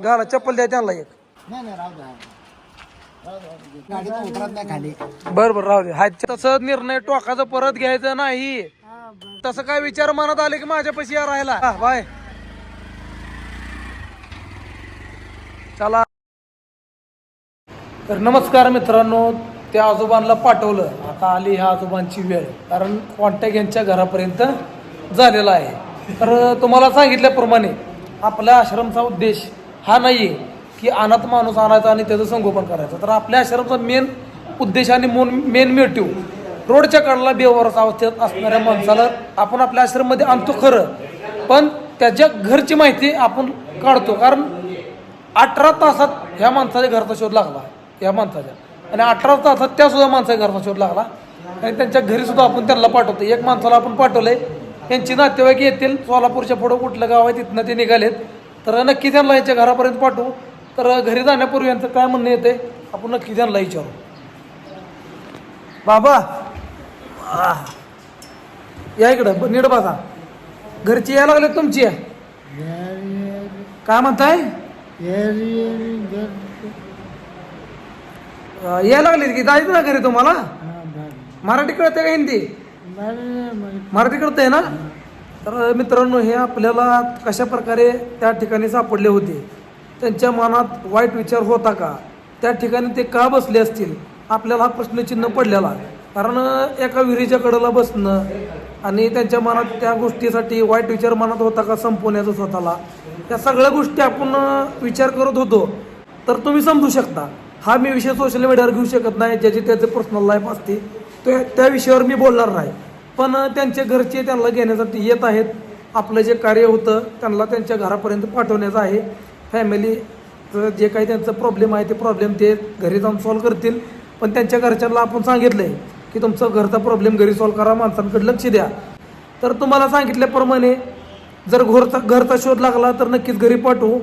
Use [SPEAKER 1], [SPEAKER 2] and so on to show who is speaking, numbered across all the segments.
[SPEAKER 1] घाला चप्पल द्या त्यांना एक.
[SPEAKER 2] नाही नाही राहू द्या राहू द्या. गाडीत उतरत नाही खाली.
[SPEAKER 1] बर बर राहू दे. हा तसं निर्णय टोकाचा परत घ्यायचा नाही. तसं काय विचार मनात आले की माझ्या पैसे या राहायला? हा, बाय. चला. तर नमस्कार मित्रांनो त्या आजोबांना पाठवलं. आता आली ह्या आजोबांची वेळ. कारण कॉन्टॅक्ट यांच्या घरापर्यंत झालेला आहे. तर तुम्हाला सांगितल्याप्रमाणे आपल्या आश्रमचा उद्देश हा नाही आहे की अनाथ माणूस आणायचा आणि त्याचं संगोपन करायचं. तर आपल्या आश्रमचा मेन उद्देश आणि मोन मेन मेटिव्ह रोडच्या कडला बेवरच अवस्थेत असणाऱ्या माणसाला आपण आपल्या आश्रममध्ये आणतो खरं. पण त्याच्या घरची माहिती आपण काढतो. कारण अठरा तासात ह्या माणसाच्या घरचा शोध लागला. या माणसाच्या. आणि अठरा तासात त्यासुद्धा माणसाच्या घरचा शोध लागला. आणि त्यांच्या घरीसुद्धा आपण त्यांना पाठवतो. एक माणसाला आपण पाठवलं आहे त्यांची नातेवाईक येतील सोलापूरच्या पुढं कुठलं गाव आहे तिथनं ते निघालेत. तर नक्की त्यांना यांच्या घरापर्यंत पाठवू. तर घरी जाण्यापूर्वी यांचं काय म्हणणं येते आपण नक्की त्यांना विचारू. बाबा. या इकडं नीट बघा. घरची यायला लागले तुमची. काय म्हणताय? यायला लागले की जायचं ना घरी तुम्हाला? मराठी कळते का हिंदी? मराठी कळते ना? तर मित्रांनो हे आपल्याला कशा प्रकारे त्या ठिकाणी सापडले होते? त्यांच्या मनात वाईट विचार होता का? त्या ठिकाणी ते का बसले असतील? आपल्याला हा प्रश्नचिन्ह पडलेला कारण एका विहिरीच्या कडेला बसणं आणि त्यांच्या मनात त्या गोष्टीसाठी वाईट विचार मनात होता का संपवण्याचा स्वतःला? त्या सगळ्या गोष्टी आपण विचार करत होतो. तर तुम्ही समजू शकता हा मी विषय सोशल मीडियावर घेऊ शकत नाही. ज्याची त्याचे पर्सनल लाईफ असते त्या विषयावर मी बोलणार नाही. पण त्यांचे घरचे त्यांना घेण्यासाठी येत आहेत. आपलं जे कार्य होतं त्यांना त्यांच्या घरापर्यंत पाठवण्याचं आहे. फॅमिली जे काही त्यांचं प्रॉब्लेम आहे ते प्रॉब्लेम ते घरी जाऊन सॉल्व्ह करतील. पण त्यांच्या घरच्यांना आपण सांगितलं आहे की तुमचं घरचा प्रॉब्लेम घरी सॉल्व्ह करा माणसांकडे लक्ष द्या. तर तुम्हाला सांगितल्याप्रमाणे जर घरचा घरचा शोध लागला तर नक्कीच घरी पाठवू.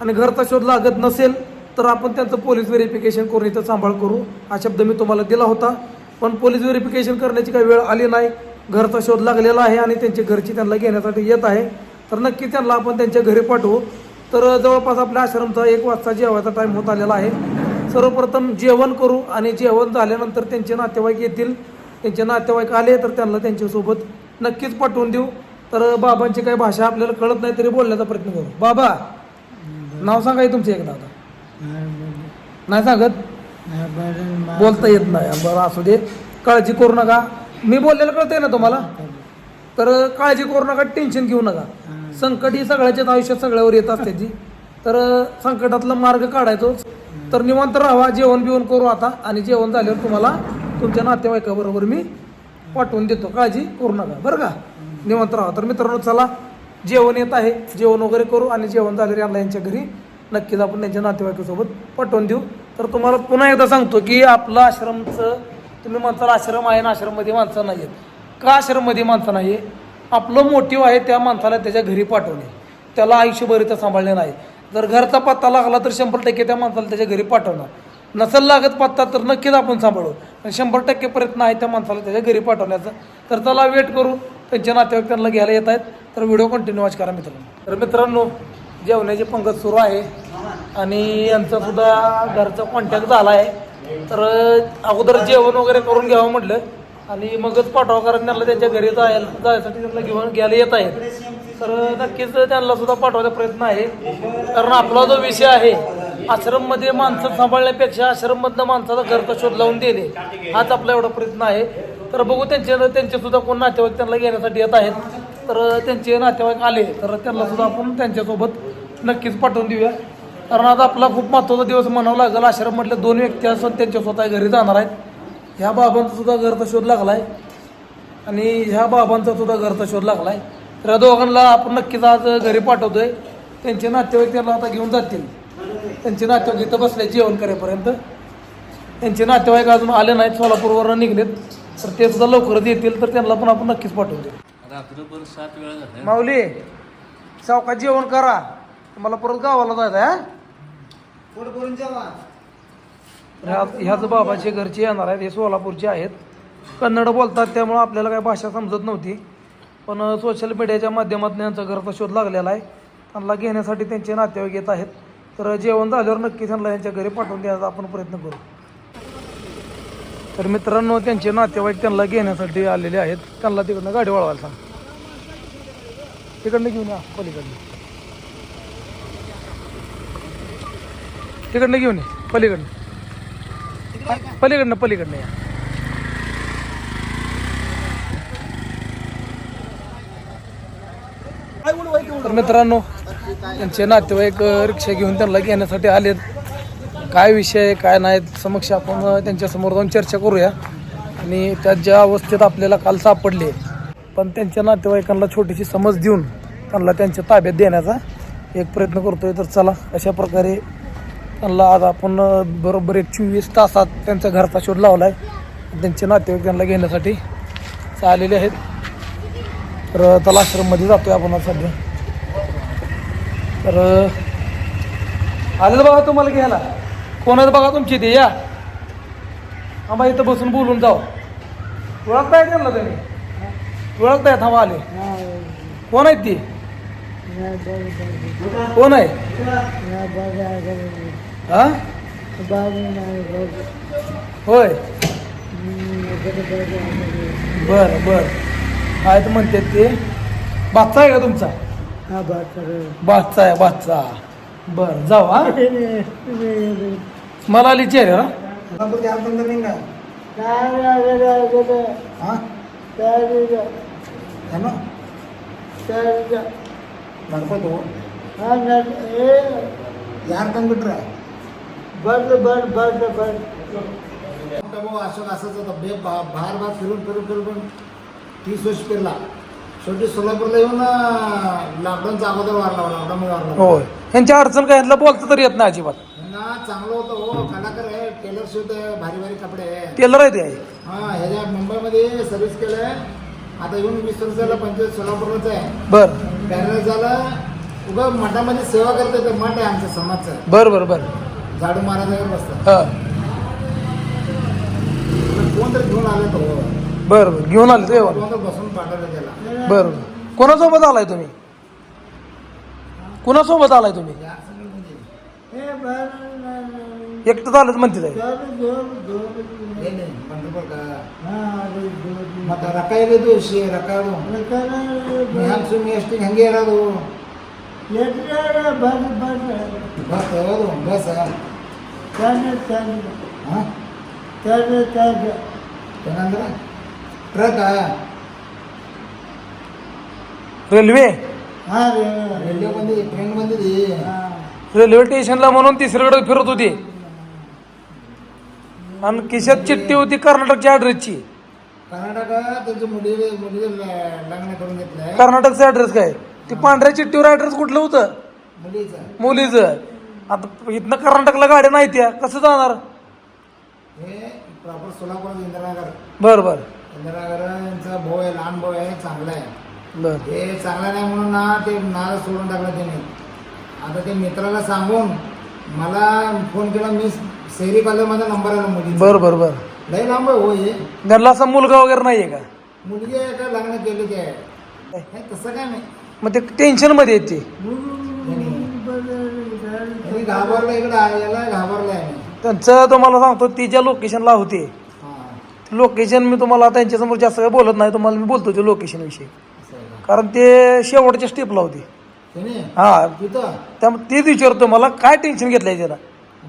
[SPEAKER 1] आणि घरचा शोध लागत नसेल तर आपण त्यांचं पोलीस व्हेरिफिकेशन करून इथं सांभाळ करू. हा शब्द मी तुम्हाला दिला होता. पण पोलीस व्हेरिफिकेशन करण्याची काही वेळ आली नाही. घरचा शोध लागलेला आहे आणि त्यांचे घरची त्यांना घेण्यासाठी येत आहे. तर नक्की त्यांना आपण त्यांच्या घरी पाठवू. तर जवळपास आपल्या आश्रमचा एक वाजता जेवायचा टाईम होत आलेला आहे. सर्वप्रथम जेवण करू आणि जेवण झाल्यानंतर त्यांचे नातेवाईक येतील. त्यांचे नातेवाईक आले तर त्यांना त्यांच्यासोबत नक्कीच पाठवून देऊ. तर बाबांची काही भाषा आपल्याला कळत नाही तरी बोलण्याचा प्रयत्न करू. बाबा नाव सांगा तुमचे तुमचं एकदा आता. नाही सांगत? बोलता येत नाही. बरं असू दे. काळजी करू नका. मी बोललेलं कळतंय ना तुम्हाला? तर काळजी करू नका टेन्शन घेऊ नका. संकट ही सगळ्याच्याच आयुष्यात सगळ्यावर येत असते ती तर संकटातला मार्ग काढायचोच. तर निवांत राहा जेवण बिवण करू आता. आणि जेवण झाल्यावर तुम्हाला तुमच्या नातेवाईकाबरोबर मी पाठवून देतो. काळजी करू नका बरं का? निवांत राहा. तर मित्रांनो चला जेवण येत आहे. जेवण वगैरे करू आणि जेवण झाल्यावर यांना यांच्या घरी नक्कीच आपण त्यांच्या नातेवाईकासोबत पाठवून देऊ. तर तुम्हाला पुन्हा एकदा सांगतो की आपलं आश्रमचं तुम्ही म्हणताल आश्रम आहे ना आश्रममध्ये माणसं नाही आहेत का आश्रममध्ये माणसं नाही आहे आपलं मोटिव्ह आहे त्या माणसाला त्याच्या घरी पाठवणे. त्याला आयुष्यभर इथं सांभाळणे नाही. जर घरचा पत्ता लागला तर शंभर टक्के त्या माणसाला त्याच्या घरी पाठवणार. नसेल लागत पत्ता तर नक्कीच आपण सांभाळू. पण शंभर टक्के प्रयत्न आहे त्या माणसाला त्याच्या घरी पाठवण्याचा. तर त्याला वेट करू. त्यांच्या नातेवाईक त्यांना घ्यायला येत आहेत. तर व्हिडिओ कंटिन्यू वॉच करा मित्रांनो. तर मित्रांनो जेवणाची पंगत सुरू आहे. आणि यांचा सुद्धा घरचा कॉन्टॅक्ट झाला आहे तर अगोदर जेवण वगैरे करून घ्यावं म्हटलं. आणि मगच पाठवा कारण त्यांना त्यांच्या घरी जायला जायसाठी त्यांना घेऊन घ्यायला येत आहेत. तर नक्कीच त्यांना सुद्धा पाठवायचा प्रयत्न आहे. कारण आपला जो विषय आहे आश्रममध्ये माणसं सांभाळण्यापेक्षा आश्रममधनं माणसाचा घरचा शोध लावून देणे हाच आपला एवढा प्रयत्न आहे. तर बघू त्यांचे त्यांचे सुद्धा कोण नातेवाईक त्यांना घेण्यासाठी येत आहेत. तर त्यांचे नातेवाईक आले तर त्यांना सुद्धा आपण त्यांच्यासोबत नक्कीच पाठवून देऊया. कारण आज आपला खूप महत्त्वाचा दिवस म्हणावा लागेल. आश्रममधले दोन व्यक्ती असून त्यांच्या स्वतः घरी जाणार आहेत. ह्या बाबांचा सुद्धा घरचा शोध लागला आहे आणि ह्या बाबांचा सुद्धा घरचा शोध लागला आहे तर या दोघांना आपण नक्कीच आज घरी पाठवतोय. त्यांचे नातेवाईक त्यांना आता घेऊन जातील. त्यांचे नातेवाईक इथं बसले जेवण करेपर्यंत. त्यांचे नातेवाईक अजून आले नाहीत सोलापूरवरून निघलेत. तर ते सुद्धा लवकरच येतील तर त्यांना पण आपण नक्कीच पाठवू देऊ
[SPEAKER 3] रात्रभर सात वेळा
[SPEAKER 1] माऊली सावकाश जेवण करा. मला परत गावाला जायचं आहे,
[SPEAKER 2] पोट भरून जेवा?
[SPEAKER 1] ह्या ह्याच बाबाचे घरचे येणार आहेत हे सोलापूरचे आहेत. कन्नड बोलतात त्यामुळं आपल्याला काही भाषा समजत नव्हती. पण सोशल मीडियाच्या माध्यमातून यांचा घरचा शोध लागलेला आहे. त्यांना घेण्यासाठी त्यांचे नातेवाईक येत आहेत. तर जेवण झाल्यावर नक्की त्यांना यांच्या घरी पाठवून द्यायचा आपण प्रयत्न करू. तर मित्रांनो त्यांचे नातेवाईक त्यांना घेण्यासाठी आलेले आहेत. त्यांना तिकडनं गाडी वळवायला सांग. तिकडनं घेऊन या पलीकडनं. तिकडनं घेऊन ये पलीकडनं. पलीकडनं पलीकडनं या. तर मित्रांनो त्यांचे नातेवाईक रिक्षा घेऊन त्यांना घेण्यासाठी आलेत. काय विषय आहे, काय नाही समक्ष आपण त्यांच्यासमोर जाऊन चर्चा करूया. आणि त्या ज्या अवस्थेत आपल्याला काल सापडले पण त्यांच्या नातेवाईकांना छोटीशी समज देऊन त्यांना त्यांच्या ताब्यात देण्याचा एक प्रयत्न करतोय. तर चला अशा प्रकारे त्यांना आज आपण बरोबर एक चोवीस तासात त्यांच्या घरचा शोध लावला आहे त्यांचे नातेवाईक त्यांना घेण्यासाठी आलेले आहेत. तर तलाश्रममध्ये आहे आपण सध्या. तर आलेलं बघा तुम्हाला घ्यायला. कोणाचं बघा तुमची ते? या. आम्हा इथं बसून बोलून जाऊ. ओळखताय त्यांना तुम्ही? ओळखताय? थांबा आले. कोण आहेत ती? कोण आहे? हा? होय. बर बर. आहेत म्हणतात ते. बादचा आहे का तुमचा? बादचा आहे. बादचा बर जाऊ हा. मला आली चेहरे ना
[SPEAKER 2] यार कम्प्युटर आहे मोठा भाऊ अशोक असाच होता बे बा- बाहेर बाहेर फिरून फिरून फिरून. फिरून तीस वर्ष फिरला. शेवटी सोलापूरला येऊन लॉकडाऊनचा अगोदर वारला लॉकडाऊन वारला
[SPEAKER 1] होय. यांच्या अडचण काय? यांना बोलता तरी येत नाही अजिबात.
[SPEAKER 2] ना चांगलं होतं हो. कलाकार आहे टेलर शिवत भारी भारी कपडे आहे.
[SPEAKER 1] टेलर आहे ते.
[SPEAKER 2] हा ह्याच्या मुंबईमध्ये सर्व्हिस केलंय. आता येऊन वीस वर्षाला पंचायत सोलापूरलाच आहे.
[SPEAKER 1] बर.
[SPEAKER 2] पॅरल झाला. उगा मठामध्ये सेवा करते ते मठ आहे आमच्या समाजचं.
[SPEAKER 1] बर बर बर.
[SPEAKER 2] झाडू महाराजावर बसतात. कोण घेऊन आले तो.
[SPEAKER 1] बर बर. घेऊन आले ते
[SPEAKER 2] बसून
[SPEAKER 1] बर कोणासोबत आलाय तुम्ही? कोणासोबत आलाय तुम्ही? म्हणजे. एकटं आलं म्हणते काय
[SPEAKER 2] हे आता रकायला मी हंगे बस, बस. टन टन
[SPEAKER 1] रेल्वे.
[SPEAKER 2] हा रेल्वेमध्ये ट्रेनमध्ये दे.
[SPEAKER 1] रेल्वे स्टेशनला म्हणून तिसरीकडे फिरत होती. आणि किशात चिठ्ठी होती कर्नाटकच्या ॲड्रेसची कर्नाटकचा ॲड्रेस काय? ती पांढऱ्या चिठ्ठीवर ॲड्रेस कुठलं होतं?
[SPEAKER 2] मुलीच.
[SPEAKER 1] मुलीचं. आता इथनं कर्नाटकला गाड्या नाही त्या. कसं जाणार?
[SPEAKER 2] हे प्रॉपर सोलापूर इंदिरानगर.
[SPEAKER 1] बर बर.
[SPEAKER 2] इंदिरानगर यांचा भाऊ आहे लहान भाऊ आहे चांगला आहे.
[SPEAKER 1] बर.
[SPEAKER 2] हे चांगलं नाही म्हणून ना ते नाला सोडून टाकलं त्याने. आता ते मित्राला सांगून मला फोन केला मी सेरी पाहिलं माझा नंबर आला मुली
[SPEAKER 1] बर बर बर.
[SPEAKER 2] लई लांब आहे हो हे.
[SPEAKER 1] त्यांना असा मुलगा वगैरे नाहीये का?
[SPEAKER 2] मुलगी आहे का लग्न केली ते आहे? तसं काय नाही.
[SPEAKER 1] मग ते टेन्शनमध्ये येते
[SPEAKER 2] मी घाबरला इकडे याला घाबरलाय मी.
[SPEAKER 1] त्यांचं तुम्हाला सांगतो ती ज्या लोकेशनला होते
[SPEAKER 2] हां.
[SPEAKER 1] लोकेशन मी तुम्हाला त्यांच्यासमोर जास्त काही बोलत नाही तुम्हाला मी बोलतो ते लोकेशन विषयी.
[SPEAKER 2] असं आहे का?
[SPEAKER 1] कारण ते शेवटच्या स्टेपला होते.
[SPEAKER 2] त्याने?
[SPEAKER 1] हा.
[SPEAKER 2] तिथं?
[SPEAKER 1] त्यामुळे तेच विचारतो मला काय टेन्शन घेतलंय त्याला?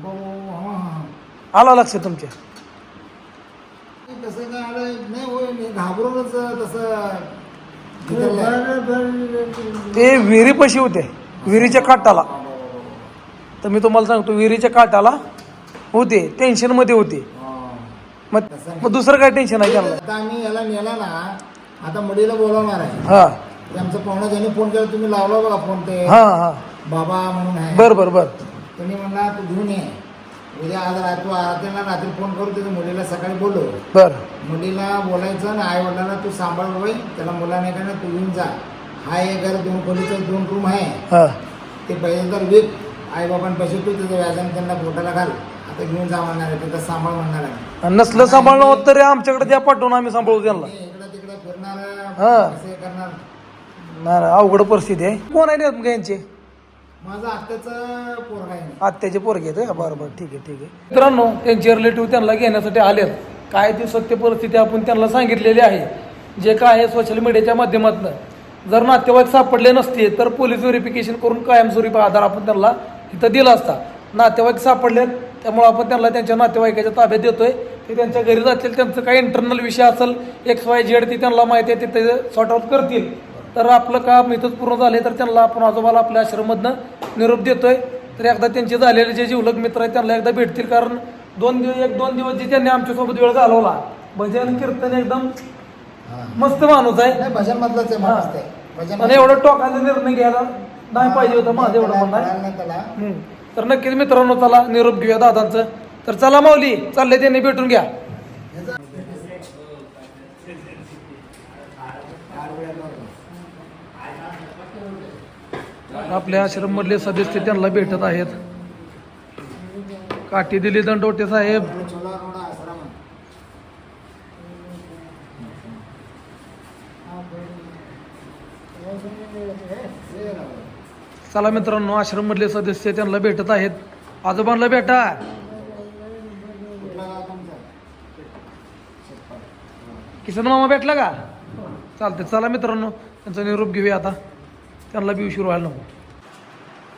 [SPEAKER 2] हां हां
[SPEAKER 1] आला लक्ष तुमच्या.
[SPEAKER 2] तसं काय आलं नाही होय मी घाबरूनच तसं.
[SPEAKER 1] ते विहिरीपाशी होते विहिरीच्या काठाला. तर मी तुम्हाला सांगतो विहिरीच्या काठाला होते टेन्शनमध्ये होते. मग मग दुसरं काय टेन्शन आहे त्यांना
[SPEAKER 2] आता आम्ही याला नेला ना आता मुलीला बोलवणार आहे.
[SPEAKER 1] हा.
[SPEAKER 2] ते आमचं पाहुणा त्यांनी फोन केला तुम्ही लावला बघा फोन ते.
[SPEAKER 1] हा हा.
[SPEAKER 2] बाबा म्हणून आहे.
[SPEAKER 1] बर बर बर.
[SPEAKER 2] त्यांनी म्हणला तू घेऊन ये. उद्या आज रा- तू आरतीला रात्री फोन करू त्याच्या मुलीला सकाळी बोलव.
[SPEAKER 1] बर.
[SPEAKER 2] मुलीला बोलायचं ना आई वडिलांना तू सांभाळ बाई. त्याला मुला नाही का ना तू घेऊन जा. हा एक घर दोन खोलीचं दोन रूम आहे.
[SPEAKER 1] हा.
[SPEAKER 2] ते पहिल्यांदा विक. आई बाबांपाशी तू त्याच्या व्याजाने त्यांना पोटाला घाल आता घेऊन जा म्हणणार आहे त्याचा सांभाळ म्हणणार आहे.
[SPEAKER 1] आणि नसलं सांभाळणं होत तरी आमच्याकडे द्या पाठवून आम्ही सांभाळू त्यांना.
[SPEAKER 2] हे इकडं तिकडं फिरणार
[SPEAKER 1] हा.
[SPEAKER 2] असे करणार.
[SPEAKER 1] नाही अवघड परिस्थिती आहे. कोण आहे मग यांचे?
[SPEAKER 2] माझं पोरगा आहे.
[SPEAKER 1] आत्याचे पोरगे आहेत बरं बरं ठीक आहे ठीक आहे. मित्रांनो त्यांचे रिलेटिव्ह त्यांना घेण्यासाठी आलेत. काय ती सत्य परिस्थिती आपण त्यांना सांगितलेली आहे. जे काय आहे सोशल मीडियाच्या माध्यमातून. जर नातेवाईक सापडले नसते तर पोलीस व्हेरिफिकेशन करून कायमस्वरूपी आधार आपण त्यांना इथं दिला असता. नातेवाईक सापडलेत त्यामुळे आपण त्यांना त्यांच्या नातेवाईकाच्या ताब्यात देतोय. ते त्यांच्या घरी जातील त्यांचं काही इंटरनल विषय असेल एक्स वाय झेड ती त्यांना माहिती आहे ते सॉर्ट आउट करतील. तर आपलं काम इथंच पूर्ण झाले तर त्यांना आपण आजोबाला आपल्या आश्रममधनं निरोप देतोय. तर एकदा त्यांचे झालेले जे जीवलग मित्र आहेत त्यांना एकदा भेटतील कारण दोन दिवस एक दोन दिवस जे त्यांनी आमच्यासोबत वेळ घालवला भजन कीर्तन एकदम मस्त माणूस आहे.
[SPEAKER 2] भजन मधलंच आहे
[SPEAKER 1] आणि एवढं टोकाचा निर्णय घ्यायला नाही पाहिजे होतं माझं एवढं म्हणणं आहे. हम्म. तर नक्कीच मित्रांनो चला निरोप घेऊया दादांचं. तर चला माऊली चालले त्यांनी भेटून घ्या. आपल्या आश्रममधले सदस्य त्यांना भेटत आहेत. काठी दिली दंडोटे साहेब
[SPEAKER 2] छोला रोडा आश्रम आहे. हे राव.
[SPEAKER 1] चला मित्रांनो आश्रम मधले सदस्य त्यांना भेटत आहेत. आजोबांना भेटा.
[SPEAKER 2] कुठलं गाव तुमचं?
[SPEAKER 1] किसन मामा भेटला का? चालते चला मित्रांनो त्यांचा निरोप घेऊया आता. त्यांना बी उशीर व्हायला नको.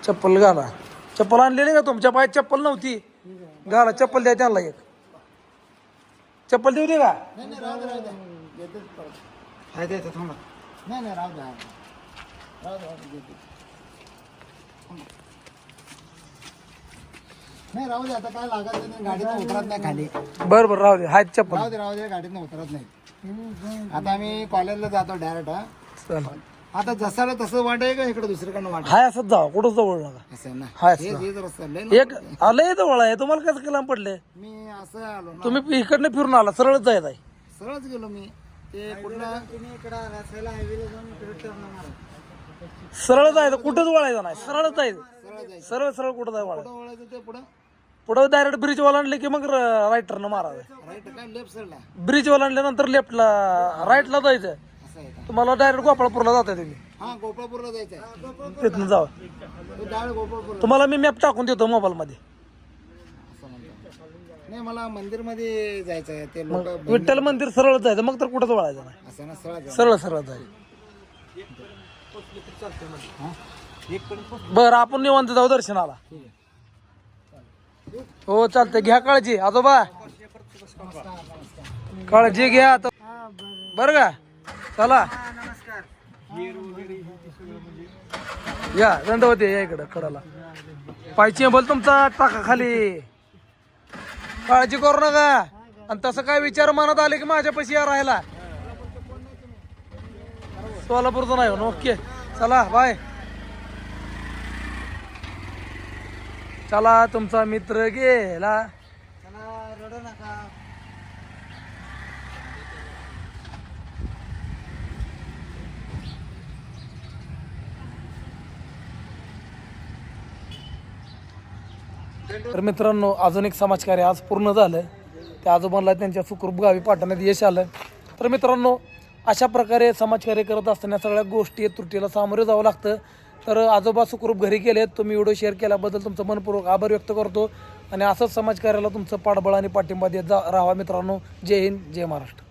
[SPEAKER 1] चप्पल घाला. चप्पल आणलेली का तुमच्या पायात? चप्पल नव्हती. घाला चप्पल द्या त्यांना एक. चप्पल देऊ दे का?
[SPEAKER 2] नाही नाही राहू दे आता काय लागत नाही. गाडीतनं उतरत नाही खाली.
[SPEAKER 1] बरं बरं राहू दे. हाय चप्पल.
[SPEAKER 2] राहू दे राहू दे गाडीतनं उतरत नाही. आता आम्ही कॉलेजला जातो डायरेक्ट हा.
[SPEAKER 1] चला.
[SPEAKER 2] आता जसाला तसं वाट आहे का इकडे दुसरीकडनं वाट?
[SPEAKER 1] हाय असंच जावा. कुठं जवळ नका
[SPEAKER 2] असं आहे ना.
[SPEAKER 1] हाय
[SPEAKER 2] हे
[SPEAKER 1] असं.
[SPEAKER 2] लय ना.
[SPEAKER 1] एक आलंय जवळ आहे. तुम्हाला कसं केलं पडले
[SPEAKER 2] मी असं आलो ना.
[SPEAKER 1] तुम्ही इकडनं फिरून आला सरळच जायचं आहे.
[SPEAKER 2] सरळच गेलो मी. ते कुठला
[SPEAKER 1] सरळ जायचं कुठंच वळायचं नाही.
[SPEAKER 2] सरळ जायचं
[SPEAKER 1] सरळ सरळ कुठं जाय वळायचं.
[SPEAKER 2] कुठं वळायचं ते पुढं?
[SPEAKER 1] पुढं डायरेक्ट ब्रिज ओलांडले की मग राईटरनं मारायचं
[SPEAKER 2] राईट काय लेफ्ट साईडला
[SPEAKER 1] ब्रिज ओलांडल्यानंतर लेफ्टला राईटला जायचं.
[SPEAKER 2] असं आहे का?
[SPEAKER 1] तुम्हाला डायरेक्ट गोपाळपूरला जाताय तुम्ही
[SPEAKER 2] हा गोपाळपूरला जायचं आहे
[SPEAKER 1] तिथनं जावा. तुम्हाला मी मॅप टाकून देतो मोबाईलमध्ये
[SPEAKER 2] असं म्हणतो नाही मला मंदिरमध्ये जायचं आहे ते लोक
[SPEAKER 1] विठ्ठल मंदिर सरळ जायचं मग तर कुठंच वळायचं नाही.
[SPEAKER 2] असं ना सरळ जायचं.
[SPEAKER 1] सरळ सरळ जायचं बरं आपण निवांत जाऊ दर्शनाला. हो चालतंय. घ्या काळजी. आजोबा. काळजी घ्या. आता बरं का? चला. या दंडवते या इकडं कडाला. पायची बोल तुमचा टाका खाली. काळजी करू नका. आणि तसं काय विचार मनात आले की माझ्यापाशी या राहायला? सोलापूरचं नाही हो ओके. चला बाय चला तुमचा मित्र गेला.
[SPEAKER 2] चला रडू नका.
[SPEAKER 1] तर मित्रांनो अजून एक समाजकार्य आज पूर्ण झालं. त्या आजोबांना त्यांच्या सुखरूप गावी पाठवण्यात यश आलं. तर मित्रांनो अशा प्रकारे समाजकार्य करत असताना सगळ्या गोष्टी त्रुटीला सामोरं जावं लागतं. तर आजोबा सुखरूप घरी गेलेत तुम्ही व्हिडिओ शेअर केल्याबद्दल तुमचं मनपूर्वक आभार व्यक्त करतो. आणि असंच समाजकार्याला तुमचं पाठबळ आणि पाठिंबा देत जा. राहा मित्रांनो. जय हिंद. जय महाराष्ट्र.